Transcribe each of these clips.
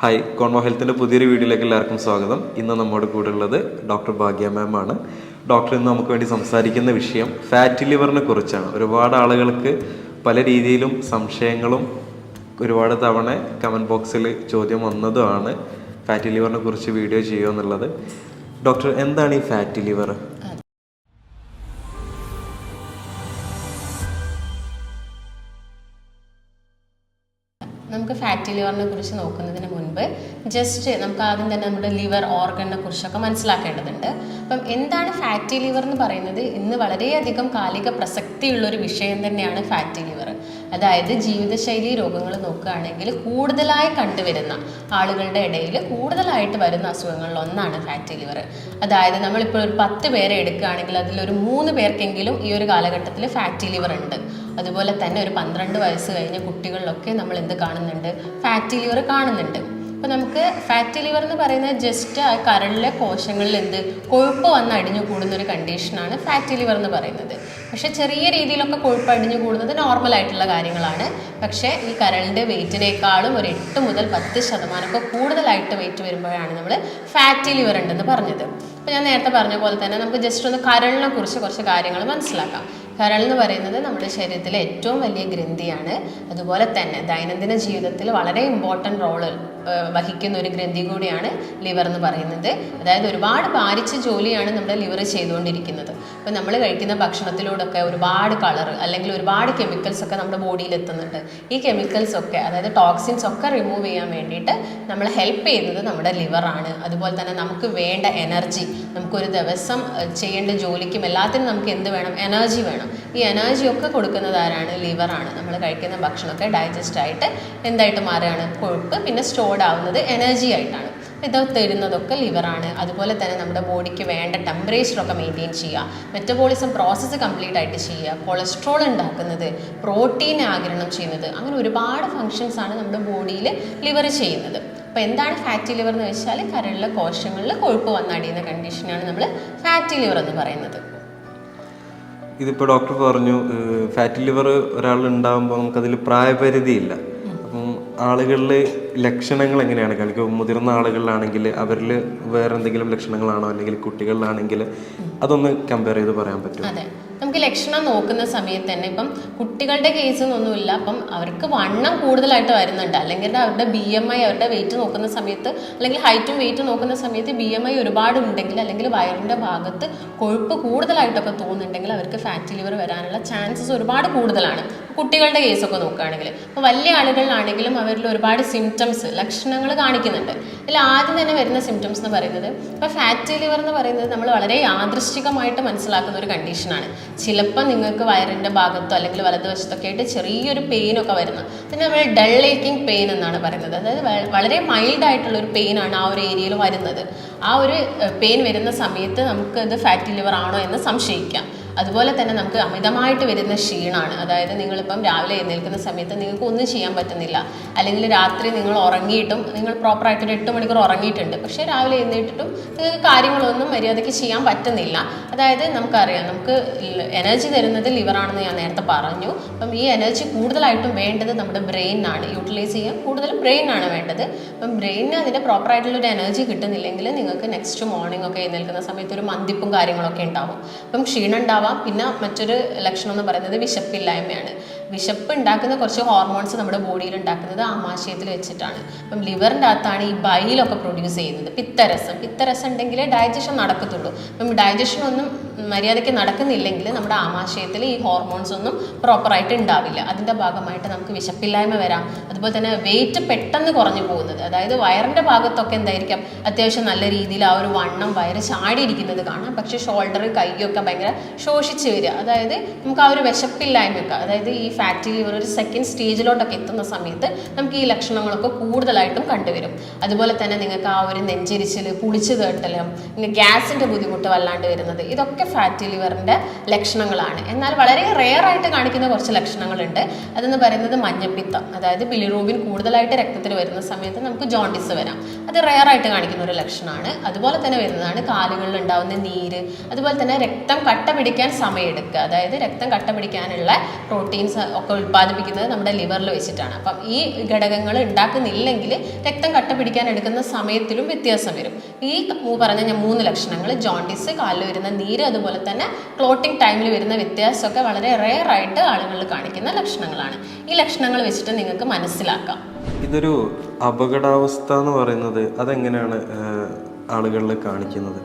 Hi കോൺമോ ഹെൽത്തിന്റെ പുതിയൊരു വീഡിയോയിലേക്ക് എല്ലാവർക്കും സ്വാഗതം. ഇന്ന് നമ്മുടെ കൂടെ ഉള്ളത് ഡോക്ടർ ഭാഗ്യ മാം ആണ്. ഡോക്ടർ ഇന്ന് നമുക്ക് വേണ്ടി സംസാരിക്കുന്ന വിഷയം ഫാറ്റ് ലിവറിനെ കുറിച്ചാണ്. ഒരുപാട് ആളുകൾക്ക് പല രീതിയിലും സംശയങ്ങളും ഒരുപാട് തവണ കമന്റ് ബോക്സിൽ ചോദ്യം വന്നതുമാണ് ഫാറ്റ് ലിവറിനെ കുറിച്ച് വീഡിയോ ചെയ്യുക എന്നുള്ളത്. ഡോക്ടർ എന്താണ് ഈ ഫാറ്റ് ലിവർ നമുക്ക് ഫാറ്റി ലിവറിനെ കുറിച്ച് നോക്കുന്നതിന് മുൻപ് ജസ്റ്റ് നമുക്ക് ആദ്യം തന്നെ നമ്മുടെ ലിവർ ഓർഗണിനെ കുറിച്ചൊക്കെ മനസ്സിലാക്കേണ്ടതുണ്ട്. അപ്പം എന്താണ് ഫാറ്റി ലിവർ എന്ന് പറയുന്നത്? ഇന്ന് വളരെയധികം കാലിക പ്രസക്തിയുള്ള ഒരു വിഷയം തന്നെയാണ് ഫാറ്റി ലിവർ അതായത് ജീവിതശൈലി രോഗങ്ങൾ നോക്കുകയാണെങ്കിൽ കൂടുതലായി കണ്ടുവരുന്ന ആളുകളുടെ ഇടയിൽ കൂടുതലായിട്ട് വരുന്ന അസുഖങ്ങളിൽ ഒന്നാണ് ഫാറ്റി ലിവർ അതായത് നമ്മളിപ്പോൾ ഒരു പത്ത് പേരെ എടുക്കുകയാണെങ്കിൽ അതിലൊരു മൂന്ന് പേർക്കെങ്കിലും ഈ ഒരു കാലഘട്ടത്തിൽ ഫാറ്റി ലിവർ ഉണ്ട്. അതുപോലെ തന്നെ ഒരു പന്ത്രണ്ട് വയസ്സ് കഴിഞ്ഞ കുട്ടികളിലൊക്കെ നമ്മൾ എന്ത് കാണുന്നുണ്ട്? ഫാറ്റി ലിവർ കാണുന്നുണ്ട്. അപ്പോൾ നമുക്ക് ഫാറ്റി ലിവർ എന്ന് പറയുന്നത് ജസ്റ്റ് ആ കരളിലെ കോശങ്ങളിൽ എന്ത്? കൊഴുപ്പ് വന്ന് അടിഞ്ഞു കൂടുന്ന ഒരു കണ്ടീഷനാണ് ഫാറ്റി ലിവർ എന്ന് പറയുന്നത്. പക്ഷേ ചെറിയ രീതിയിലൊക്കെ കൊഴുപ്പ് അടിഞ്ഞു കൂടുന്നത് നോർമൽ ആയിട്ടുള്ള കാര്യങ്ങളാണ്. പക്ഷേ ഈ കരളിന്റെ വെയിറ്റിനേക്കാളും ഒരു എട്ട് മുതൽ പത്ത് ശതമാനമൊക്കെ കൂടുതലായിട്ട് വെയിറ്റ് വരുമ്പോഴാണ് നമ്മൾ ഫാറ്റി ലിവർ ഉണ്ടെന്ന് പറഞ്ഞത്. അപ്പോൾ ഞാൻ നേരത്തെ പറഞ്ഞ പോലെ തന്നെ നമുക്ക് ജസ്റ്റ് ഒന്ന് കരളിനെ കുറിച്ച് കുറച്ച് കാര്യങ്ങൾ മനസ്സിലാക്കാം. കരൾ എന്ന് പറയുന്നത് നമ്മുടെ ശരീരത്തിലെ ഏറ്റവും വലിയ ഗ്രന്ഥിയാണ്. അതുപോലെ തന്നെ ദൈനംദിന ജീവിതത്തിൽ വളരെ ഇമ്പോർട്ടന്റ് റോൾ വഹിക്കുന്ന ഒരു ഗ്രന്ഥി കൂടിയാണ് ലിവർ എന്ന് പറയുന്നത്. അതായത് ഒരുപാട് ഭാരിച്ച ജോലിയാണ് നമ്മുടെ ലിവർ ചെയ്തുകൊണ്ടിരിക്കുന്നത്. അപ്പോൾ നമ്മൾ കഴിക്കുന്ന ഭക്ഷണത്തിലൂടെയൊക്കെ ഒരുപാട് കളർ അല്ലെങ്കിൽ ഒരുപാട് കെമിക്കൽസ് ഒക്കെ നമ്മുടെ ബോഡിയിൽ എത്തുന്നുണ്ട്. ഈ കെമിക്കൽസ് ഒക്കെ അതായത് ടോക്സിൻസ് ഒക്കെ റിമൂവ് ചെയ്യാൻ വേണ്ടിയിട്ട് നമ്മൾ ഹെൽപ്പ് ചെയ്യുന്നത് നമ്മുടെ ലിവറാണ് അതുപോലെ തന്നെ നമുക്ക് വേണ്ട എനർജി നമുക്കൊരു ദിവസം ചെയ്യേണ്ട ജോലിക്കും എല്ലാത്തിനും നമുക്ക് എന്ത് വേണം? എനർജി വേണം. ഈ എനർജി ഒക്കെ കൊടുക്കുന്നത് ആരാണ്? ലിവറാണ് നമ്മൾ കഴിക്കുന്ന ഭക്ഷണമൊക്കെ ഡൈജസ്റ്റ് ആയിട്ട് എന്തായിട്ട് മാറുകയാണ്? കൊഴുപ്പ് പിന്നെ സ്റ്റോർഡ് ആവുന്നത് എനർജി ആയിട്ടാണ്. ഇത് തരുന്നതൊക്കെ ലിവറാണ് അതുപോലെ തന്നെ നമ്മുടെ ബോഡിക്ക് വേണ്ട ടെമ്പറേച്ചറൊക്കെ മെയിന്റെയിൻ ചെയ്യുക. മെറ്റബോളിസം പ്രോസസ്സ് കംപ്ലീറ്റ് ആയിട്ട് ചെയ്യുക. കൊളസ്ട്രോൾ ഉണ്ടാക്കുന്നത് പ്രോട്ടീൻ ആഗിരണം ചെയ്യുന്നത്. അങ്ങനെ ഒരുപാട് ഫങ്ഷൻസ് ആണ് നമ്മുടെ ബോഡിയിൽ ലിവർ ചെയ്യുന്നത്. അപ്പോൾ എന്താണ് ഫാറ്റി ലിവർ എന്ന് വെച്ചാൽ കരളിലെ കോശങ്ങളിൽ കൊഴുപ്പ് വന്നടിയുന്ന കണ്ടീഷനാണ് നമ്മൾ ഫാറ്റി ലിവർ എന്ന് പറയുന്നത്. ഇതിപ്പോൾ ഡോക്ടർ പറഞ്ഞു ഫാറ്റി ലിവർ ഒരാൾ ഉണ്ടാകുമ്പോൾ നമുക്കതിൽ പ്രായപരിധിയില്ല. അപ്പം ആളുകളിൽ ലക്ഷണങ്ങൾ എങ്ങനെയാണ്? കാണിക്കുക മുതിർന്ന ആളുകളിലാണെങ്കിൽ അവരിൽ വേറെന്തെങ്കിലും ലക്ഷണങ്ങളാണോ? അല്ലെങ്കിൽ കുട്ടികളിലാണെങ്കിൽ അതൊന്ന് കമ്പയർ ചെയ്ത് പറയാൻ പറ്റുമോ? നമുക്ക് ലക്ഷണം നോക്കുന്ന സമയത്ത് തന്നെ ഇപ്പം കുട്ടികളുടെ കേസ് ഒന്നുമില്ല അപ്പം അവർക്ക് വണ്ണം കൂടുതലായിട്ട് വരുന്നുണ്ട്. അല്ലെങ്കിൽ അവരുടെ ബി എം ഐ അവരുടെ വെയിറ്റ് നോക്കുന്ന സമയത്ത് അല്ലെങ്കിൽ ഹൈറ്റും വെയിറ്റും നോക്കുന്ന സമയത്ത് ബി എം ഐ ഒരുപാട് ഉണ്ടെങ്കിൽ അല്ലെങ്കിൽ വയറിന്റെ ഭാഗത്ത് കൊഴുപ്പ് കൂടുതലായിട്ടൊക്കെ തോന്നുന്നുണ്ടെങ്കിൽ അവർക്ക് ഫാറ്റ് ലിവർ വരാനുള്ള ചാൻസസ് ഒരുപാട് കൂടുതലാണ്. കുട്ടികളുടെ കേസൊക്കെ നോക്കുകയാണെങ്കിൽ. അപ്പോൾ വലിയ ആളുകളിലാണെങ്കിലും അവരിൽ ഒരുപാട് സിംറ്റംസ് ലക്ഷണങ്ങൾ കാണിക്കുന്നുണ്ട്. ഇതിൽ ആദ്യം തന്നെ വരുന്ന സിംറ്റംസ് എന്ന് പറയുന്നത് ഇപ്പോൾ ഫാറ്റി ലിവർ എന്ന് പറയുന്നത് നമ്മൾ വളരെ യാദൃശ്ചികമായിട്ട് മനസ്സിലാക്കുന്ന ഒരു കണ്ടീഷനാണ് ചിലപ്പോൾ നിങ്ങൾക്ക് വയറിന്റെ ഭാഗത്തോ അല്ലെങ്കിൽ വലതുവശത്തൊക്കെ ആയിട്ട് ചെറിയൊരു പെയിനൊക്കെ വരുന്നത് പിന്നെ നമ്മൾ ഡൾ ഏക്കിംഗ് പെയിൻ എന്നാണ് പറയുന്നത്. അതായത് വളരെ മൈൽഡ് ആയിട്ടുള്ള ഒരു പെയിനാണ് ആ ഒരു ഏരിയയിൽ വരുന്നത്. ആ ഒരു പെയിൻ വരുന്ന സമയത്ത് നമുക്ക് ഇത് ഫാറ്റി ലിവർ ആണോ എന്ന് സംശയിക്കാം. അതുപോലെ തന്നെ നമുക്ക് അമിതമായിട്ട് വരുന്ന ക്ഷീണമാണ് അതായത് നിങ്ങളിപ്പം രാവിലെ എഴുന്നേൽക്കുന്ന സമയത്ത് നിങ്ങൾക്ക് ഒന്നും ചെയ്യാൻ പറ്റുന്നില്ല. അല്ലെങ്കിൽ രാത്രി നിങ്ങൾ ഉറങ്ങിയിട്ടും നിങ്ങൾ പ്രോപ്പറായിട്ട് ഒരു എട്ട് മണിക്കൂർ ഉറങ്ങിയിട്ടുണ്ട്. പക്ഷേ രാവിലെ എഴുന്നേറ്റിട്ടും നിങ്ങൾക്ക് കാര്യങ്ങളൊന്നും മര്യാദയ്ക്ക് ചെയ്യാൻ പറ്റുന്നില്ല. അതായത് നമുക്കറിയാം നമുക്ക് എനർജി തരുന്നത് ലിവറാണെന്ന് ഞാൻ നേരത്തെ പറഞ്ഞു. അപ്പം ഈ എനർജി കൂടുതലായിട്ടും വേണ്ടത് നമ്മുടെ ബ്രെയിനാണ് യൂട്ടിലൈസ് ചെയ്യാൻ കൂടുതലും ബ്രെയിനാണ് വേണ്ടത്. അപ്പം ബ്രെയിനിന് അതിന്റെ പ്രോപ്പറായിട്ടുള്ള ഒരു എനർജി കിട്ടുന്നില്ലെങ്കിൽ നിങ്ങൾക്ക് നെക്സ്റ്റ് മോർണിംഗ് ഒക്കെ എഴുന്നേൽക്കുന്ന സമയത്ത് ഒരു മന്തിപ്പും കാര്യങ്ങളൊക്കെ ഉണ്ടാവും. അപ്പം ക്ഷീണം ഉണ്ടാവാം പിന്നെ മറ്റൊരു ലക്ഷണം എന്ന് പറയുന്നത് വിശപ്പില്ലായ്മയാണ്. വിശപ്പ് ഉണ്ടാക്കുന്ന കുറച്ച് ഹോർമോൺസ് നമ്മുടെ ബോഡിയിൽ ഉണ്ടാക്കുന്നത് ആമാശയത്തിൽ വെച്ചിട്ടാണ്. അപ്പം ലിവറിന്റെ അകത്താണ് ഈ ബൈലൊക്കെ പ്രൊഡ്യൂസ് ചെയ്യുന്നത്. പിത്തരസം. പിത്തരസം ഉണ്ടെങ്കിലേ ഡൈജഷൻ നടക്കത്തുള്ളൂ. അപ്പം ഡൈജഷൻ ഒന്നും മര്യാദയ്ക്ക് നടക്കുന്നില്ലെങ്കിൽ നമ്മുടെ ആമാശയത്തിൽ ഈ ഹോർമോൺസ് ഒന്നും പ്രോപ്പറായിട്ട് ഉണ്ടാവില്ല. അതിന്റെ ഭാഗമായിട്ട് നമുക്ക് വിശപ്പില്ലായ്മ വരാം. അതുപോലെ തന്നെ വെയിറ്റ് പെട്ടെന്ന് കുറഞ്ഞു പോകുന്നത്. അതായത് വയറിന്റെ ഭാഗത്തൊക്കെ എന്തായിരിക്കാം? അത്യാവശ്യം നല്ല രീതിയിൽ ആ ഒരു വണ്ണം വയറ് ചാടിയിരിക്കുന്നത് കാണാം. പക്ഷേ ഷോൾഡർ കൈയൊക്കെ ഭയങ്കര ശോഷിച്ച് വരിക. അതായത് നമുക്ക് ആ ഒരു വിശപ്പില്ലായ്മയൊക്കെ അതായത് ഈ ഫാറ്റി ലിവർ ഒരു സെക്കൻഡ് സ്റ്റേജിലോട്ടൊക്കെ എത്തുന്ന സമയത്ത് നമുക്ക് ഈ ലക്ഷണങ്ങളൊക്കെ കൂടുതലായിട്ടും കണ്ടുവരും. അതുപോലെ തന്നെ നിങ്ങൾക്ക് ആ ഒരു നെഞ്ചരിച്ചിൽ പുളിച്ചു തേട്ടലും പിന്നെ ഗ്യാസിന്റെ ബുദ്ധിമുട്ട് വല്ലാണ്ട് വരുന്നത് ഇതൊക്കെ ഫാറ്റി ലിവറിന്റെ ലക്ഷണങ്ങളാണ്. എന്നാൽ വളരെ റെയർ ആയിട്ട് കാണിക്കുന്ന കുറച്ച് ലക്ഷണങ്ങളുണ്ട്. അതെന്ന് പറയുന്നത് മഞ്ഞപ്പിത്തം. അതായത് ബിലിറൂബിൻ കൂടുതലായിട്ട് രക്തത്തിൽ വരുന്ന സമയത്ത് നമുക്ക് ജോണ്ടിസ് വരാം. അത് റെയർ ആയിട്ട് കാണിക്കുന്ന ഒരു ലക്ഷണമാണ്. അതുപോലെ തന്നെ വരുന്നതാണ് കാലുകളിൽ ഉണ്ടാവുന്ന നീര്. അതുപോലെ തന്നെ രക്തം കട്ട പിടിക്കാൻ സമയമെടുക്കുക. അതായത് രക്തം കട്ട പിടിക്കാനുള്ള പ്രോട്ടീൻസ് ഒക്കെ ഉൽപ്പാദിപ്പിക്കുന്നത് നമ്മുടെ ലിവറിൽ വെച്ചിട്ടാണ്. അപ്പം ഈ ഘടകങ്ങൾ ഉണ്ടാക്കുന്നില്ലെങ്കിൽ രക്തം കട്ട പിടിക്കാൻ എടുക്കുന്ന സമയത്തിലും വ്യത്യാസം വരും. ഈ പറഞ്ഞ ഞാൻ മൂന്ന് ലക്ഷണങ്ങൾ ജോണ്ടിസ് കാലിൽ വരുന്ന നീര് അതുപോലെ തന്നെ ക്ലോട്ടിംഗ് ടൈമിൽ വരുന്ന വ്യത്യാസമൊക്കെ വളരെ റെയർ ആയിട്ട് ആളുകളിൽ കാണിക്കുന്ന ലക്ഷണങ്ങളാണ്. ഈ ലക്ഷണങ്ങൾ വെച്ചിട്ട് നിങ്ങൾക്ക് മനസ്സിലാക്കാം. ഇതൊരു അപകടാവസ്ഥ എന്ന് പറയുന്നത് അതെങ്ങനെയാണ് ആളുകളിൽ കാണിക്കുന്നത്.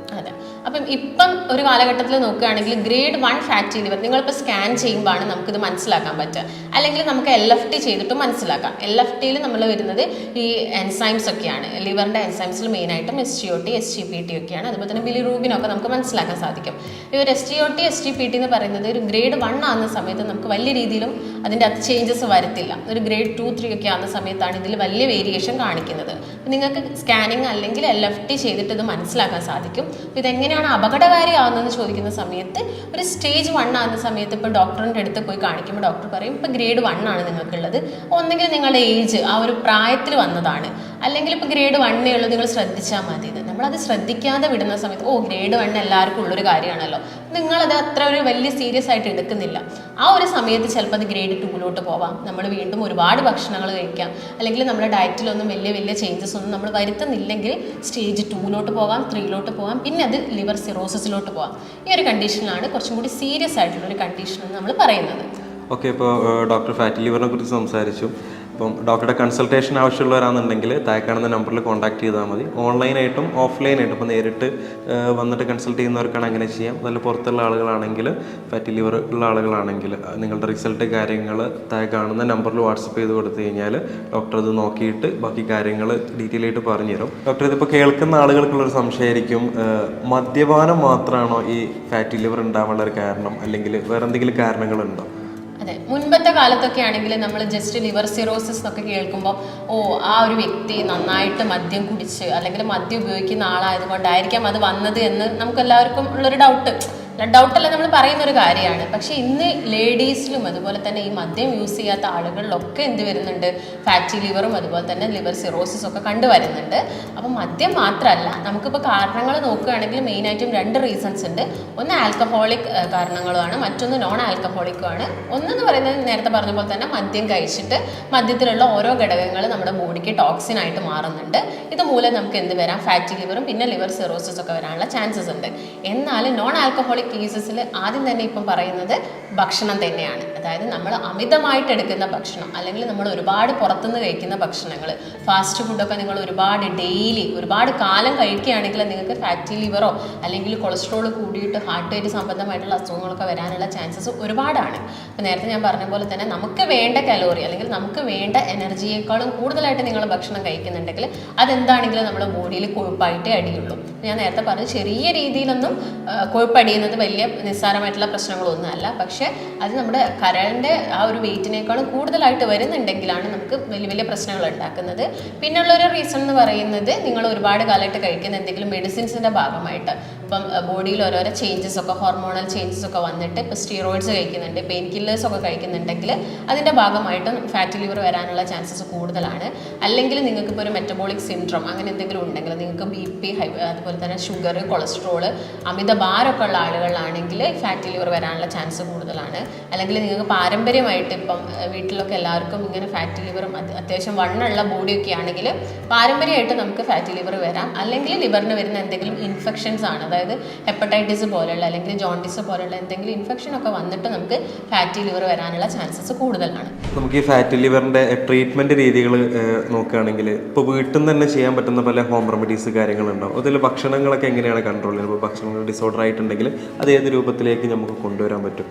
അപ്പം ഇപ്പം ഒരു കാലഘട്ടത്തിൽ നോക്കുകയാണെങ്കിൽ ഗ്രേഡ് വൺ ഫാറ്റി ലിവർ നിങ്ങളിപ്പോൾ സ്കാൻ ചെയ്യുമ്പോഴാണ് നമുക്കിത് മനസ്സിലാക്കാൻ പറ്റുക. അല്ലെങ്കിൽ നമുക്ക് എൽ എഫ് ടി ചെയ്തിട്ട് മനസ്സിലാക്കാം. എൽ എഫ് ടിയിൽ നമ്മൾ വരുന്നത് ഈ എൻസൈംസ് ഒക്കെയാണ്. ലിവറിന്റെ എൻസൈംസിൽ മെയിനായിട്ടും S T O T S G P T ഒക്കെയാണ്. അതുപോലെ തന്നെ ബിലിറൂബിനൊക്കെ നമുക്ക് മനസ്സിലാക്കാൻ സാധിക്കും. ഈ ഒരു S T O T S G P T എന്ന് പറയുന്നത് ഒരു ഗ്രേഡ് വൺ ആകുന്ന സമയത്ത് നമുക്ക് വലിയ രീതിയിലും അതിന്റെ അത് ചേഞ്ചസ് വരത്തില്ല. ഒരു ഗ്രേഡ് ടു ത്രീ ഒക്കെ ആകുന്ന സമയത്താണ് ഇതിൽ വലിയ വേരിയേഷൻ കാണിക്കുന്നത്. നിങ്ങൾക്ക് സ്കാനിങ് അല്ലെങ്കിൽ എൽ എഫ് ടി ചെയ്തിട്ട് ഇത് മനസ്സിലാക്കാൻ സാധിക്കും. ഇതെങ്ങനെയാണ് അപകടകാരിയാവുന്നതെന്ന് ചോദിക്കുന്ന സമയത്ത് ഒരു സ്റ്റേജ് വൺ ആകുന്ന സമയത്ത് ഇപ്പോൾ ഡോക്ടറിന്റെ അടുത്ത് പോയി കാണിക്കുമ്പോൾ ഡോക്ടർ പറയും ഇപ്പോൾ ഗ്രേഡ് വൺ ആണ് നിങ്ങൾക്കുള്ളത്. ഒന്നെങ്കിൽ നിങ്ങളുടെ ഏജ് ആ ഒരു പ്രായത്തിൽ വന്നതാണ്. അല്ലെങ്കിൽ ഇപ്പോൾ ഗ്രേഡ് വണ്ണേ ഉള്ളൂ നിങ്ങൾ ശ്രദ്ധിച്ചാൽ മതി ഇത്. നമ്മളത് ശ്രദ്ധിക്കാതെ വിടുന്ന സമയത്ത് ഓ ഗ്രേഡ് വൺ എല്ലാവർക്കും ഉള്ളൊരു കാര്യമാണല്ലോ. നിങ്ങളത് അത്ര ഒരു വലിയ സീരിയസ് ആയിട്ട് എടുക്കുന്നില്ല. ആ ഒരു സമയത്ത് ചിലപ്പോൾ അത് ഗ്രേഡ് ടൂലോട്ട് പോവാം. നമ്മൾ വീണ്ടും ഒരുപാട് ഭക്ഷണങ്ങൾ കഴിക്കാം. അല്ലെങ്കിൽ നമ്മുടെ ഡയറ്റിലൊന്നും വലിയ വലിയ ചേഞ്ചസ് ഒന്നും നമ്മൾ വരുത്തുന്നില്ലെങ്കിൽ സ്റ്റേജ് ടൂവിലോട്ട് പോവാം ത്രീയിലോട്ട് പോവാം. പിന്നെ അത് ലിവർ സിറോസിസിലോട്ട് പോവാം. ഈ ഒരു കണ്ടീഷനിലാണ് കുറച്ചും കൂടി സീരിയസ് ആയിട്ടുള്ള ഒരു കണ്ടീഷൻ എന്ന് നമ്മൾ പറയുന്നത്. ഓക്കെ ഇപ്പോൾ ഡോക്ടർ ഫാറ്റി ലിവറിനെ കുറിച്ച് സംസാരിച്ചു. അപ്പം ഡോക്ടറുടെ കൺസൾട്ടേഷൻ ആവശ്യമുള്ളവരാണെന്നുണ്ടെങ്കിൽ താഴെ കാണുന്ന നമ്പറിൽ കോൺടാക്ട് ചെയ്താൽ മതി. ഓൺലൈനായിട്ടും ഓഫ്ലൈനായിട്ടും ഇപ്പോൾ നേരിട്ട് വന്നിട്ട് കൺസൾട്ട് ചെയ്യുന്നവർക്കാണ് അങ്ങനെ ചെയ്യാം. അതല്ല പുറത്തുള്ള ആളുകളാണെങ്കിൽ ഫാറ്റി ലിവർ ഉള്ള ആളുകളാണെങ്കിൽ നിങ്ങളുടെ റിസൾട്ട് കാര്യങ്ങൾ താഴെ കാണുന്ന നമ്പറിൽ വാട്സപ്പ് ചെയ്ത് കൊടുത്തു കഴിഞ്ഞാൽ ഡോക്ടർ അത് നോക്കിയിട്ട് ബാക്കി കാര്യങ്ങൾ ഡീറ്റെയിൽ ആയിട്ട് പറഞ്ഞു തരും. ഡോക്ടർ ഇതിപ്പോൾ കേൾക്കുന്ന ആളുകൾക്കുള്ളൊരു സംശയമായിരിക്കും മദ്യപാനം മാത്രമാണോ ഈ ഫാറ്റി ലിവർ ഉണ്ടാവാനുള്ള ഒരു കാരണം? അല്ലെങ്കിൽ വേറെ എന്തെങ്കിലും കാരണങ്ങളുണ്ടോ? അതെ. മുൻപത്തെ കാലത്തൊക്കെ ആണെങ്കിൽ നമ്മൾ ജസ്റ്റ് ലിവർ സിറോസിസ് എന്നൊക്കെ കേൾക്കുമ്പോൾ ഓ ആ ഒരു വ്യക്തി നന്നായിട്ട് മദ്യം കുടിച്ച് അല്ലെങ്കിൽ മദ്യം ഉപയോഗിക്കുന്ന ആളായതുകൊണ്ടായിരിക്കാം അത് വന്നത് എന്ന് നമുക്ക് എല്ലാവർക്കും ഉള്ളൊരു ഡൗട്ട് ഡൗട്ടല്ല നമ്മൾ പറയുന്ന ഒരു കാര്യമാണ്. പക്ഷേ ഇന്ന് ലേഡീസിലും അതുപോലെ തന്നെ ഈ മദ്യം യൂസ് ചെയ്യാത്ത ആളുകളിലൊക്കെ എന്ത് വരുന്നുണ്ട്? ഫാറ്റി ലിവറും അതുപോലെ തന്നെ ലിവർ സിറോസിസ് ഒക്കെ കണ്ടുവരുന്നുണ്ട് അപ്പം മദ്യം മാത്രമല്ല നമുക്കിപ്പോൾ കാരണങ്ങൾ നോക്കുകയാണെങ്കിൽ മെയിനായിട്ടും രണ്ട് റീസൺസ് ഉണ്ട്. ഒന്ന് ആൽക്കഹോളിക് കാരണങ്ങളുമാണ്. മറ്റൊന്ന് നോൺ ആൽക്കഹോളിക്കുമാണ് ഒന്നെന്ന് പറയുന്നത് നേരത്തെ പറഞ്ഞ പോലെ തന്നെ മദ്യം കഴിച്ചിട്ട് മദ്യത്തിലുള്ള ഓരോ ഘടകങ്ങൾ നമ്മുടെ ബോഡിക്ക് ടോക്സിൻ ആയിട്ട് മാറുന്നുണ്ട്. ഇതുമൂലം നമുക്ക് എന്ത് വരാം? ഫാറ്റി ലിവറും പിന്നെ ലിവർ സിറോസിസ് ഒക്കെ വരാനുള്ള ചാൻസസ് ഉണ്ട്. എന്നാൽ നോൺ ആൽക്കഹോളിക് കേസസിൽ ആദ്യം തന്നെ ഇപ്പം പറയുന്നത് ഭക്ഷണം തന്നെയാണ്. അതായത് നമ്മൾ അമിതമായിട്ട് എടുക്കുന്ന ഭക്ഷണം അല്ലെങ്കിൽ നമ്മൾ ഒരുപാട് പുറത്തുനിന്ന് കഴിക്കുന്ന ഭക്ഷണങ്ങൾ ഫാസ്റ്റ് ഫുഡൊക്കെ നിങ്ങൾ ഒരുപാട് ഡെയിലി ഒരുപാട് കാലം കഴിക്കുകയാണെങ്കിൽ നിങ്ങൾക്ക് ഫാറ്റി ലിവറോ അല്ലെങ്കിൽ കൊളസ്ട്രോൾ കൂടിയിട്ട് ഹാർട്ട് റേറ്റ് സംബന്ധമായിട്ടുള്ള അസുഖങ്ങളൊക്കെ വരാനുള്ള ചാൻസസ് ഒരുപാടാണ്. അപ്പോൾ നേരത്തെ ഞാൻ പറഞ്ഞ പോലെ തന്നെ നമുക്ക് വേണ്ട കലോറി അല്ലെങ്കിൽ നമുക്ക് വേണ്ട എനർജിയേക്കാളും കൂടുതലായിട്ട് നിങ്ങൾ ഭക്ഷണം കഴിക്കുന്നുണ്ടെങ്കിൽ അതെന്താണെങ്കിലും നമ്മുടെ ബോഡിയിൽ കൊഴുപ്പായിട്ടേ അടിയുള്ളൂ. ഞാൻ നേരത്തെ പറഞ്ഞു ചെറിയ രീതിയിലൊന്നും കൊഴുപ്പടിയുന്നത് വലിയ നിസ്സാരമായിട്ടുള്ള പ്രശ്നങ്ങളൊന്നുമല്ല പക്ഷേ അത് നമ്മുടെ കരളിന്റെ ആ ഒരു വെയിറ്റിനേക്കാളും കൂടുതലായിട്ട് വരുന്നുണ്ടെങ്കിലാണ് നമുക്ക് വലിയ വലിയ പ്രശ്നങ്ങൾ ഉണ്ടാക്കുന്നത്. പിന്നുള്ള ഒരു റീസൺ എന്ന് പറയുന്നത് നിങ്ങൾ ഒരുപാട് കാലമായിട്ട് കഴിക്കുന്ന എന്തെങ്കിലും മെഡിസിൻസിന്റെ ഭാഗമായിട്ട്. ഇപ്പം ബോഡിയിൽ ഓരോരോ ചേഞ്ചസ് ഒക്കെ ഹോർമോണൽ ചേഞ്ചസ് ഒക്കെ വന്നിട്ട് ഇപ്പോൾ സ്റ്റീറോയിഡ്സ് കഴിക്കുന്നുണ്ട് പെയിൻ കില്ലേഴ്സ് ഒക്കെ കഴിക്കുന്നുണ്ടെങ്കിൽ അതിന്റെ ഭാഗമായിട്ടും ഫാറ്റ് ലിവർ വരാനുള്ള ചാൻസസ് കൂടുതലാണ്. അല്ലെങ്കിൽ നിങ്ങൾക്ക് ഇപ്പോൾ ഒരു മെറ്റബോളിക് സിൻഡ്രോം അങ്ങനെ എന്തെങ്കിലും ഉണ്ടെങ്കിൽ നിങ്ങൾക്ക് ബി പി ഹൈ അതുപോലെ തന്നെ ഷുഗർ കൊളസ്ട്രോൾ അമിത ഭാരമൊക്കെ ഉള്ള ആളുകളാണെങ്കിൽ ഫാറ്റ് ലിവർ വരാനുള്ള ചാൻസ് കൂടുതലാണ്. അല്ലെങ്കിൽ നിങ്ങൾക്ക് പാരമ്പര്യമായിട്ട് ഇപ്പം വീട്ടിലൊക്കെ എല്ലാവർക്കും ഇങ്ങനെ ഫാറ്റ് ലിവറും അത്യാവശ്യം വണ്ണുള്ള ബോഡിയൊക്കെ ആണെങ്കിൽ പാരമ്പര്യമായിട്ട് നമുക്ക് ഫാറ്റ് ലിവർ വരാം. അല്ലെങ്കിൽ ലിവറിന് വരുന്ന എന്തെങ്കിലും ഇൻഫെക്ഷൻസ് ആണ്. അതായത് ഹെപ്പറ്റൈറ്റിസ് പോലെയുള്ള അല്ലെങ്കിൽ ജോണ്ടിസ് പോലെയുള്ള എന്തെങ്കിലും ഇൻഫെക്ഷൻ ഒക്കെ വന്നിട്ട് നമുക്ക് ഫാറ്റി ലിവർ വരാനുള്ള ചാൻസസ് കൂടുതലാണ്. നമുക്ക് ഈ ഫാറ്റി ലിവറിന്റെ ട്രീറ്റ്മെന്റ് രീതികൾ നോക്കുകയാണെങ്കിൽ ഇപ്പോൾ വീട്ടിൽ തന്നെ ചെയ്യാൻ പറ്റുന്ന പല ഹോം റെമഡീസ് കാര്യങ്ങളുണ്ടാവും. അതിൽ ഭക്ഷണങ്ങളൊക്കെ എങ്ങനെയാണ് കൺട്രോൾ ചെയ്യുന്നത്? ഭക്ഷണങ്ങൾ ഡിസോർഡർ ആയിട്ടുണ്ടെങ്കിൽ അത് ഏത് രൂപത്തിലേക്ക് നമുക്ക് കൊണ്ടുവരാൻ പറ്റും?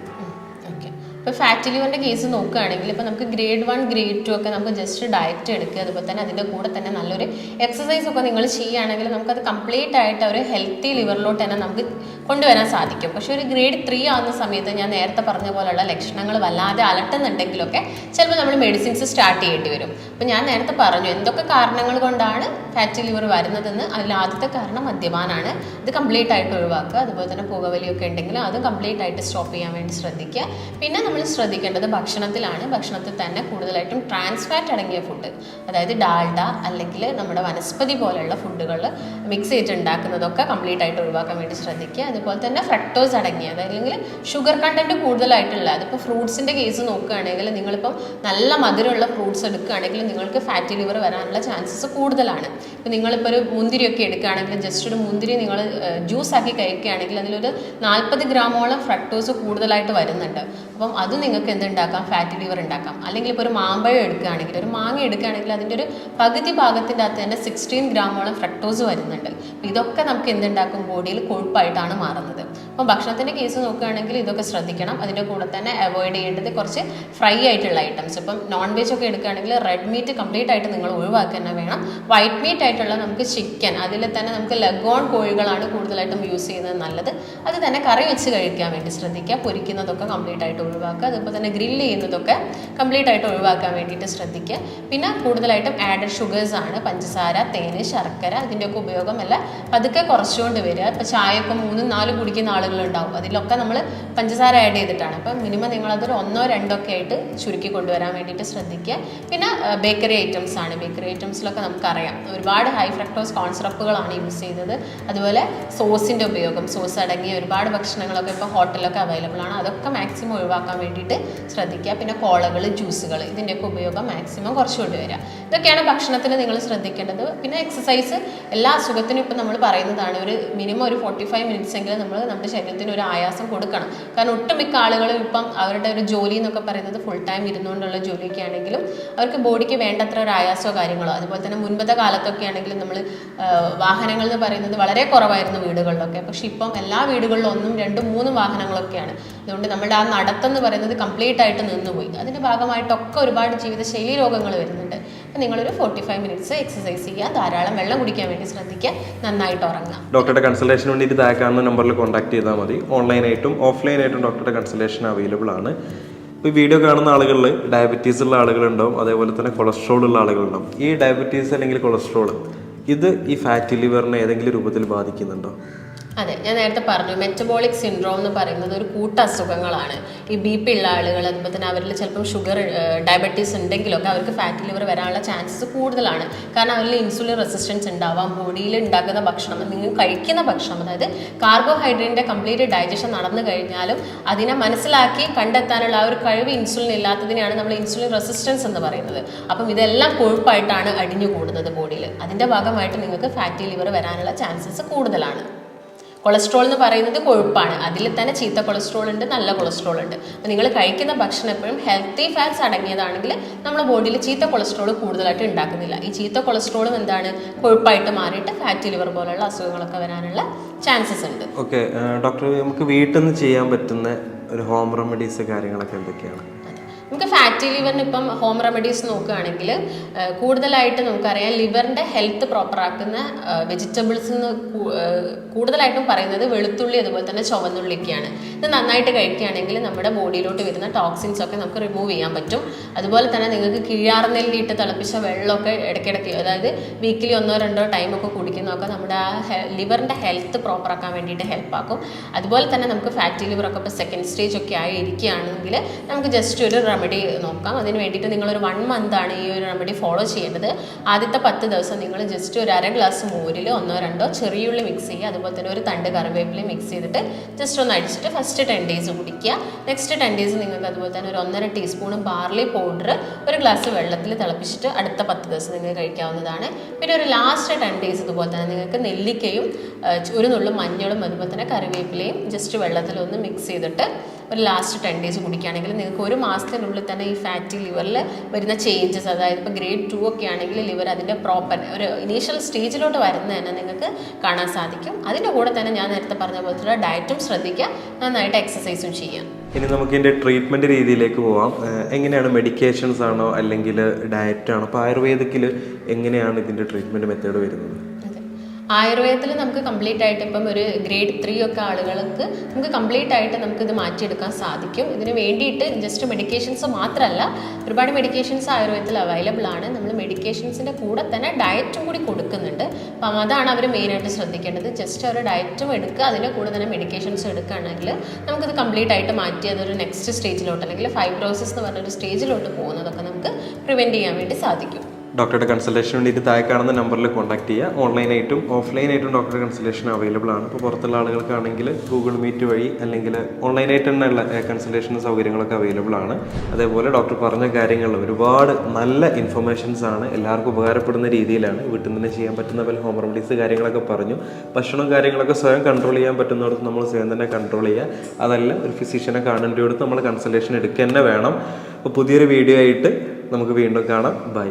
ഇപ്പോൾ ഫാറ്റി ലിവറിന്റെ കേസ് നോക്കുകയാണെങ്കിൽ ഇപ്പോൾ നമുക്ക് ഗ്രേഡ് വൺ ഗ്രേഡ് ടു ഒക്കെ നമുക്ക് ജസ്റ്റ് ഡയറ്റ് എടുക്കുക. അതുപോലെ തന്നെ അതിന്റെ കൂടെ തന്നെ നല്ലൊരു എക്സസൈസ് ഒക്കെ നിങ്ങൾ ചെയ്യുകയാണെങ്കിൽ നമുക്കത് കംപ്ലീറ്റ് ആയിട്ട് ഒരു ഹെൽത്തി ലിവറിലോട്ട് തന്നെ നമുക്ക് കൊണ്ടുവരാൻ സാധിക്കും. പക്ഷേ ഒരു ഗ്രേഡ് ത്രീ ആകുന്ന സമയത്ത് ഞാൻ നേരത്തെ പറഞ്ഞ പോലെയുള്ള ലക്ഷണങ്ങൾ വല്ലാതെ അലട്ടുന്നുണ്ടെങ്കിലൊക്കെ ചിലപ്പോൾ നമ്മൾ മെഡിസിൻസ് സ്റ്റാർട്ട് ചെയ്യേണ്ടി വരും. അപ്പോൾ ഞാൻ നേരത്തെ പറഞ്ഞു എന്തൊക്കെ കാരണങ്ങൾ കൊണ്ടാണ് ഫാറ്റി ലിവർ വരുന്നതെന്ന് അതിൽ ആദ്യത്തെ കാരണം മദ്യപാനാണ്. ഇത് കംപ്ലീറ്റ് ആയിട്ട് ഒഴിവാക്കുക. അതുപോലെ തന്നെ പുകവലിയൊക്കെ ഉണ്ടെങ്കിൽ അതും കംപ്ലീറ്റ് ആയിട്ട് സ്റ്റോപ്പ് ചെയ്യാൻ വേണ്ടി ശ്രദ്ധിക്കുക. പിന്നെ നമ്മൾ ശ്രദ്ധിക്കേണ്ടത് ഭക്ഷണത്തിലാണ്. ഭക്ഷണത്തിൽ തന്നെ കൂടുതലായിട്ടും ട്രാൻസ്ഫാറ്റ് അടങ്ങിയ ഫുഡ് അതായത് ഡാൽഡ അല്ലെങ്കിൽ നമ്മുടെ വനസ്പതി പോലെയുള്ള ഫുഡുകൾ മിക്സ് ചെയ്തിട്ട് ഉണ്ടാക്കുന്നതൊക്കെ കംപ്ലീറ്റ് ആയിട്ട് ഒഴിവാക്കാൻ വേണ്ടി ശ്രദ്ധിക്കുക. അതുപോലെ തന്നെ ഫ്രക്ടോസ് അടങ്ങിയത്. അല്ലെങ്കിൽ ഷുഗർ കണ്ടന്റ് കൂടുതലായിട്ടുള്ള അതിപ്പോൾ ഫ്രൂട്ട്സിന്റെ കേസ് നോക്കുകയാണെങ്കിൽ നിങ്ങളിപ്പം നല്ല മധുരമുള്ള ഫ്രൂട്ട്സ് എടുക്കുകയാണെങ്കിൽ നിങ്ങൾക്ക് ഫാറ്റി ലിവർ വരാനുള്ള ചാൻസസ് കൂടുതലാണ്. ഇപ്പം നിങ്ങളിപ്പോൾ ഒരു മുന്തിരിയൊക്കെ എടുക്കുകയാണെങ്കിൽ ജസ്റ്റ് ഒരു മുന്തിരി നിങ്ങൾ ജ്യൂസ് ആക്കി കഴിക്കുകയാണെങ്കിൽ അതിലൊരു നാൽപ്പത് ഗ്രാമോളം ഫ്രക്ടോസ് കൂടുതലായിട്ട് വരുന്നുണ്ട്. അപ്പം അത് നിങ്ങൾക്ക് എന്തുണ്ടാക്കാം ഫാറ്റി ലിവർ ഉണ്ടാക്കാം. അല്ലെങ്കിൽ ഇപ്പോൾ ഒരു മാമ്പഴം എടുക്കുകയാണെങ്കിൽ ഒരു മാങ്ങ എടുക്കുകയാണെങ്കിൽ അതിന്റെ ഒരു പകുതി ഭാഗത്തിന്റെ അകത്ത് തന്നെ സിക്സ്റ്റീൻ ഗ്രാമോളം ഫ്രക്ടോസ് വരുന്നുണ്ട്. ഇതൊക്കെ നമുക്ക് എന്തുണ്ടാക്കും? ബോഡിയിൽ കൊഴുപ്പായിട്ടാണ് മാറുന്നത്. മാറുന്നത്. അപ്പം ഭക്ഷണത്തിന്റെ കേസ് നോക്കുകയാണെങ്കിൽ ഇതൊക്കെ ശ്രദ്ധിക്കണം. അതിന്റെ കൂടെ തന്നെ അവോയ്ഡ് ചെയ്യേണ്ടത് കുറച്ച് ഫ്രൈ ആയിട്ടുള്ള ഐറ്റംസ് ഇപ്പം നോൺ വെജ് ഒക്കെ എടുക്കുകയാണെങ്കിൽ റെഡ് മീറ്റ് കംപ്ലീറ്റ് ആയിട്ട് നിങ്ങൾ ഒഴിവാക്കുക തന്നെ വേണം. വൈറ്റ് മീറ്റ് ആയിട്ടുള്ള നമുക്ക് ചിക്കൻ അതിൽ തന്നെ നമുക്ക് ലഗോൺ കോഴികളാണ് കൂടുതലായിട്ടും യൂസ് ചെയ്യുന്നത് നല്ലത്. അത് തന്നെ കറി വെച്ച് കഴിക്കാൻ വേണ്ടി ശ്രദ്ധിക്കുക. പൊരിക്കുന്നതൊക്കെ കംപ്ലീറ്റ് ആയിട്ട് ഒഴിവാക്കുക. അതുപോലെ തന്നെ ഗ്രില്ല് ചെയ്യുന്നതൊക്കെ കംപ്ലീറ്റ് ആയിട്ട് ഒഴിവാക്കാൻ വേണ്ടിയിട്ട് ശ്രദ്ധിക്കുക. പിന്നെ കൂടുതലായിട്ടും ആഡഡ് ഷുഗേഴ്സ് ആണ്. പഞ്ചസാര തേന് ശർക്കര ഇതിന്റെയൊക്കെ ഉപയോഗം എല്ലാം പതുക്കെ കുറച്ചുകൊണ്ട് വരിക. ഇപ്പോൾ ചായയൊക്കെ മൂന്നും നാലും കുടിക്കുന്ന ആളുകളുണ്ടാവും. അതിലൊക്കെ നമ്മൾ പഞ്ചസാര ആഡ് ചെയ്തിട്ടാണ്. അപ്പം മിനിമം നിങ്ങളതൊരു ഒന്നോ രണ്ടോ ഒക്കെ ആയിട്ട് ചുരുക്കി കൊണ്ടുവരാൻ വേണ്ടിയിട്ട് ശ്രദ്ധിക്കുക. പിന്നെ ബേക്കറി ഐറ്റംസ് ആണ്. ബേക്കറി ഐറ്റംസിലൊക്കെ നമുക്കറിയാം. ഒരുപാട് ഹൈ ഫ്രക്ടോസ് കോൺസറപ്പുകളാണ് യൂസ് ചെയ്തത് അതുപോലെ സോസിന്റെ ഉപയോഗം. സോസ് അടങ്ങിയ ഒരുപാട് ഭക്ഷണങ്ങളൊക്കെ ഇപ്പോൾ ഹോട്ടലിലൊക്കെ അവൈലബിൾ ആണ്. അതൊക്കെ മാക്സിമം ഒഴിവാക്കാൻ വേണ്ടിയിട്ട് ശ്രദ്ധിക്കുക. പിന്നെ കോളകൾ ജ്യൂസുകൾ ഇതിന്റെയൊക്കെ ഉപയോഗം മാക്സിമം കുറച്ച് കൊണ്ടുവരിക. ഇതൊക്കെയാണ് ഭക്ഷണത്തിൽ നിങ്ങൾ ശ്രദ്ധിക്കേണ്ടത്. പിന്നെ എക്സസൈസ് എല്ലാ അസുഖത്തിനും ഇപ്പം നമ്മൾ പറയുന്നതാണ്. ഒരു മിനിമം ഒരു ഫോർട്ടി ഫൈവ് മിനിറ്റ്സ് എങ്കിലും നമ്മൾ നമ്മുടെ ശരീരത്തിന് ഒരു ആയാസം കൊടുക്കണം. കാരണം ഒട്ടുമിക്ക ആളുകളും ഇപ്പം അവരുടെ ഒരു ജോലി എന്നൊക്കെ പറയുന്നത് ഫുൾ ടൈം ഇരുന്നുകൊണ്ടുള്ള ജോലിയൊക്കെ ആണെങ്കിലും അവർക്ക് ബോഡിക്ക് വേണ്ടത്ര ഒരു ആയാസമോ കാര്യങ്ങളോ അതുപോലെ തന്നെ മുൻപത്തെ കാലത്തൊക്കെ ആണെങ്കിലും നമ്മൾ വാഹനങ്ങൾ എന്ന് പറയുന്നത് വളരെ കുറവായിരുന്നു വീടുകളിലൊക്കെ. പക്ഷെ ഇപ്പം എല്ലാ വീടുകളിലും ഒന്നും രണ്ടും മൂന്നും വാഹനങ്ങളൊക്കെയാണ്. അതുകൊണ്ട് നമ്മുടെ ആ നടത്തം എന്ന് പറയുന്നത് കംപ്ലീറ്റ് ആയിട്ട് നിന്നുപോയി. അതിന്റെ ഭാഗമായിട്ടൊക്കെ ഒരുപാട് ജീവിതശൈലി രോഗങ്ങൾ വരുന്നുണ്ട്. അപ്പം നിങ്ങളൊരു ഫോർട്ടി ഫൈവ് മിനിറ്റ്സ് എക്സസൈസ് ചെയ്യുക ധാരാളം വെള്ളം കുടിക്കാൻ വേണ്ടി ശ്രദ്ധിക്കുക നന്നായിട്ട് ഉറങ്ങുക. ഡോക്ടറുടെ കൺസൾട്ടേഷൻ വേണ്ടി ഇത് നമ്പറിൽ കോൺടാക്ട് ചെയ്താൽ മതി. ഓൺലൈനായിട്ടും ഓഫ്ലൈനായിട്ടും ഡോക്ടറുടെ കൺസൾട്ടേഷൻ അവൈലബിൾ ആണ്. ഈ വീഡിയോ കാണുന്ന ആളുകളിൽ ഡയബറ്റീസ് ഉള്ള ആളുകളുണ്ടാവും അതേപോലെ തന്നെ കൊളസ്ട്രോൾ ഉള്ള ആളുകളുണ്ടാവും. ഈ ഡയബറ്റീസ് അല്ലെങ്കിൽ കൊളസ്ട്രോൾ ഇത് ഈ ഫാറ്റി ലിവറിനെ ഏതെങ്കിലും രൂപത്തിൽ ബാധിക്കുന്നുണ്ടോ? അതെ ഞാൻ നേരത്തെ പറഞ്ഞു മെറ്റബോളിക് സിൻഡ്രോം എന്ന് പറയുന്നത് ഒരു കൂട്ട അസുഖങ്ങളാണ് ഈ ബി പി ഉള്ള ആളുകൾ അതുപോലെ തന്നെ അവരിൽ ചിലപ്പം ഷുഗർ ഡയബറ്റീസ് ഉണ്ടെങ്കിലൊക്കെ അവർക്ക് ഫാറ്റ് ലിവർ വരാനുള്ള ചാൻസസ് കൂടുതലാണ്. കാരണം അവരിൽ ഇൻസുലിൻ റെസിസ്റ്റൻസ് ഉണ്ടാവാം ബോഡിയിൽ ഉണ്ടാക്കുന്ന ഭക്ഷണം നിങ്ങൾ കഴിക്കുന്ന ഭക്ഷണം അതായത് കാർബോഹൈഡ്രേറ്റിന്റെ കംപ്ലീറ്റ് ഡൈജഷൻ നടന്നു കഴിഞ്ഞാലും അതിനെ മനസ്സിലാക്കി കണ്ടെത്താനുള്ള ആ ഒരു കഴിവ് ഇൻസുലിൻ ഇല്ലാത്തതിനെയാണ് നമ്മൾ ഇൻസുലിൻ റെസിസ്റ്റൻസ് എന്ന് പറയുന്നത്. അപ്പം ഇതെല്ലാം കൊഴുപ്പായിട്ടാണ് അടിഞ്ഞു കൂടുന്നത് ബോഡിയിൽ അതിന്റെ ഭാഗമായിട്ട് നിങ്ങൾക്ക് ഫാറ്റി ലിവർ വരാനുള്ള ചാൻസസ് കൂടുതലാണ്. കൊളസ്ട്രോൾ എന്ന് പറയുന്നത് കൊഴുപ്പാണ്. അതിൽ തന്നെ ചീത്ത കൊളസ്ട്രോൾ ഉണ്ട് നല്ല കൊളസ്ട്രോൾ ഉണ്ട്. അപ്പോൾ നിങ്ങൾ കഴിക്കുന്ന ഭക്ഷണം എപ്പോഴും ഹെൽത്തി ഫാറ്റ്സ് അടങ്ങിയതാണെങ്കിൽ നമ്മുടെ ബോഡിയിൽ ചീത്ത കൊളസ്ട്രോൾ കൂടുതലായിട്ട് ഉണ്ടാക്കുന്നില്ല. ഈ ചീത്ത കൊളസ്ട്രോളും എന്താണ്? കൊഴുപ്പായിട്ട് മാറിയിട്ട് ഫാറ്റ് ലിവർ പോലുള്ള അസുഖങ്ങളൊക്കെ വരാനുള്ള ചാൻസസ് ഉണ്ട്. ഓക്കെ ഡോക്ടർ നമുക്ക് വീട്ടിൽ നിന്ന് ചെയ്യാൻ പറ്റുന്ന ഒരു ഹോം റെമഡീസ് കാര്യങ്ങളൊക്കെ എന്തൊക്കെയാണ്? നമുക്ക് ഫാറ്റി ലിവറിന് ഇപ്പം ഹോം റെമഡീസ് നോക്കുകയാണെങ്കിൽ കൂടുതലായിട്ട് നമുക്കറിയാം ലിവറിന്റെ ഹെൽത്ത് പ്രോപ്പറാക്കുന്ന വെജിറ്റബിൾസ് എന്ന് കൂടുതലായിട്ടും പറയുന്നത് വെളുത്തുള്ളി അതുപോലെ തന്നെ ചുവന്നുള്ളിക്കാണ് ഇത് നന്നായിട്ട് കഴിക്കുകയാണെങ്കിൽ നമ്മുടെ ബോഡിയിലോട്ട് വരുന്ന ടോക്സിൻസ് ഒക്കെ നമുക്ക് റിമൂവ് ചെയ്യാൻ പറ്റും. അതുപോലെ തന്നെ നിങ്ങൾക്ക് കിഴാർനെല്ലി ഇട്ട് തിളപ്പിച്ച വെള്ളമൊക്കെ ഇടയ്ക്കിടയ്ക്ക് അതായത് വീക്കിലി ഒന്നോ രണ്ടോ ടൈമൊക്കെ കുടിക്കുന്നതൊക്കെ നമ്മുടെ ആ ലിവറിന്റെ ഹെൽത്ത് പ്രോപ്പറാക്കാൻ വേണ്ടിയിട്ട് ഹെൽപ്പാക്കും അതുപോലെ തന്നെ നമുക്ക് ഫാറ്റി ലിവറൊക്കെ ഇപ്പോൾ സെക്കൻഡ് സ്റ്റേജ് ഒക്കെ ആയി ഇരിക്കുകയാണെങ്കിൽ നമുക്ക് ജസ്റ്റ് ഒരു റെമഡി നോക്കാം. അതിന് വേണ്ടിയിട്ട് നിങ്ങളൊരു വൺ മന്ത് ആണ് ഈ ഒരു റെമഡി ഫോളോ ചെയ്യേണ്ടത്. ആദ്യത്തെ പത്ത് ദിവസം നിങ്ങൾ ജസ്റ്റ് ഒരു അര ഗ്ലാസ് മോരിൽ ഒന്നോ രണ്ടോ ചെറിയുള്ളി മിക്സ് ചെയ്യുക. അതുപോലെ തന്നെ ഒരു തണ്ട് കറിവേപ്പില മിക്സ് ചെയ്തിട്ട് ജസ്റ്റ് ഒന്ന് അടിച്ചിട്ട് ഫസ്റ്റ് ടെൻ ഡേയ്സ് കുടിക്കുക. നെക്സ്റ്റ് ടെൻ ഡേയ്സ് നിങ്ങൾക്ക് അതുപോലെ തന്നെ ഒരു ഒന്നര ടീസ്പൂൺ ബാർലി പൗഡർ ഒരു ഗ്ലാസ് വെള്ളത്തിൽ തിളപ്പിച്ചിട്ട് അടുത്ത പത്ത് ദിവസം നിങ്ങൾ കഴിക്കാവുന്നതാണ്. പിന്നെ ഒരു ലാസ്റ്റ് ടെൻ ഡേയ്സ് ഇതുപോലെ തന്നെ നിങ്ങൾക്ക് നെല്ലിക്കയും ഒരു മഞ്ഞളും അതുപോലെ തന്നെ കറിവേപ്പിലയും ജസ്റ്റ് വെള്ളത്തിലൊന്ന് മിക്സ് ചെയ്തിട്ട് ഒരു ലാസ്റ്റ് ടെൻ ഡേയ്സ് കുടിക്കുകയാണെങ്കിൽ നിങ്ങൾക്ക് ഒരു മാസത്തിനുള്ളിൽ തന്നെ ഈ ഫാറ്റി ലിവറിൽ വരുന്ന ചേഞ്ചസ് അതായത് ഇപ്പോൾ ഗ്രേഡ് ടു ഒക്കെ ആണെങ്കിൽ ലിവർ അതിന്റെ പ്രോപ്പർ ഒരു ഇനീഷ്യൽ സ്റ്റേജിലോട്ട് വരുന്നത് തന്നെ നിങ്ങൾക്ക് കാണാൻ സാധിക്കും. അതിന്റെ കൂടെ തന്നെ ഞാൻ നേരത്തെ പറഞ്ഞ പോലത്തെ ഡയറ്റും ശ്രദ്ധിക്കുക നന്നായിട്ട് എക്സസൈസും ചെയ്യാം ഇനി നമുക്ക് ഇതിന്റെ ട്രീറ്റ്മെന്റ് രീതിയിലേക്ക് പോവാം. എങ്ങനെയാണ് മെഡിക്കേഷൻസ് ആണോ അല്ലെങ്കിൽ ഡയറ്റാണോ അപ്പോൾ ആയുർവേദിക്കിൽ എങ്ങനെയാണ് ഇതിന്റെ ട്രീറ്റ്മെന്റ് മെത്തേഡ് വരുന്നത്? ആയുർവേദത്തിൽ നമുക്ക് കംപ്ലീറ്റ് ആയിട്ട് ഇപ്പം ഒരു ഗ്രേഡ് ത്രീ ഒക്കെ ആളുകൾക്ക് നമുക്ക് കംപ്ലീറ്റ് ആയിട്ട് നമുക്ക് ഇത് മാറ്റിയെടുക്കാൻ സാധിക്കും. ഇതിന് വേണ്ടിയിട്ട് ജസ്റ്റ് മെഡിക്കേഷൻസ് മാത്രമല്ല ഒരുപാട് മെഡിക്കേഷൻസ് ആയുർവേദത്തിൽ അവൈലബിൾ ആണ്. നമ്മൾ മെഡിക്കേഷൻസിന്റെ കൂടെ തന്നെ ഡയറ്റും കൂടി കൊടുക്കുന്നുണ്ട്. അപ്പം അതാണ് അവർ മെയിനായിട്ട് ശ്രദ്ധിക്കേണ്ടത്. ജസ്റ്റ് അവർ ഡയറ്റും എടുക്കുക അതിന്റെ കൂടെ തന്നെ മെഡിക്കേഷൻസ് എടുക്കുകയാണെങ്കിൽ നമുക്കിത് കംപ്ലീറ്റ് ആയിട്ട് മാറ്റി അതൊരു നെക്സ്റ്റ് സ്റ്റേജിലോട്ട് അല്ലെങ്കിൽ ഫൈബ്രോസിസ് എന്ന് പറഞ്ഞൊരു സ്റ്റേജിലോട്ട് പോകുന്നതൊക്കെ നമുക്ക് പ്രിവെന്റ് ചെയ്യാൻ വേണ്ടി സാധിക്കും. ഡോക്ടറുടെ കൺസൾട്ടേഷന് വേണ്ടിയിട്ട് താഴെ കാണുന്ന നമ്പറിൽ കോൺടാക്ട് ചെയ്യുക. ഓൺലൈനായിട്ടും ഓഫ്ലൈനായിട്ടും ഡോക്ടറുടെ കൺസൾട്ടേഷൻ അവൈലബിൾ ആണ്. ഇപ്പോൾ പുറത്തുള്ള ആളുകൾക്കാണെങ്കിൽ ഗൂഗിൾ മീറ്റ് വഴി അല്ലെങ്കിൽ ഓൺലൈനായിട്ട് തന്നെയുള്ള കൺസൾട്ടേഷൻ സൗകര്യങ്ങളൊക്കെ അവൈലബിൾ ആണ്. അതേപോലെ ഡോക്ടർ പറഞ്ഞ കാര്യങ്ങൾ ഒരുപാട് നല്ല ഇൻഫർമേഷൻസ് ആണ് എല്ലാവർക്കും ഉപകാരപ്പെടുന്ന രീതിയിലാണ്. വീട്ടിൽ നിന്ന് ചെയ്യാൻ പറ്റുന്ന പോലെ ഹോം റെമഡീസ് കാര്യങ്ങളൊക്കെ പറഞ്ഞു. ഭക്ഷണം കാര്യങ്ങളൊക്കെ സ്വയം കൺട്രോൾ ചെയ്യാൻ പറ്റുന്നിടത്ത് നമ്മൾ സ്വയം തന്നെ കൺട്രോൾ ചെയ്യുക. അതല്ല ഒരു ഫിസിഷ്യനെ കാണേണ്ടിയെടുത്ത് നമ്മൾ കൺസൾട്ടേഷൻ എടുക്കുക തന്നെ വേണം. അപ്പോൾ പുതിയൊരു വീഡിയോ ആയിട്ട് നമുക്ക് വീണ്ടും കാണാം. ബൈ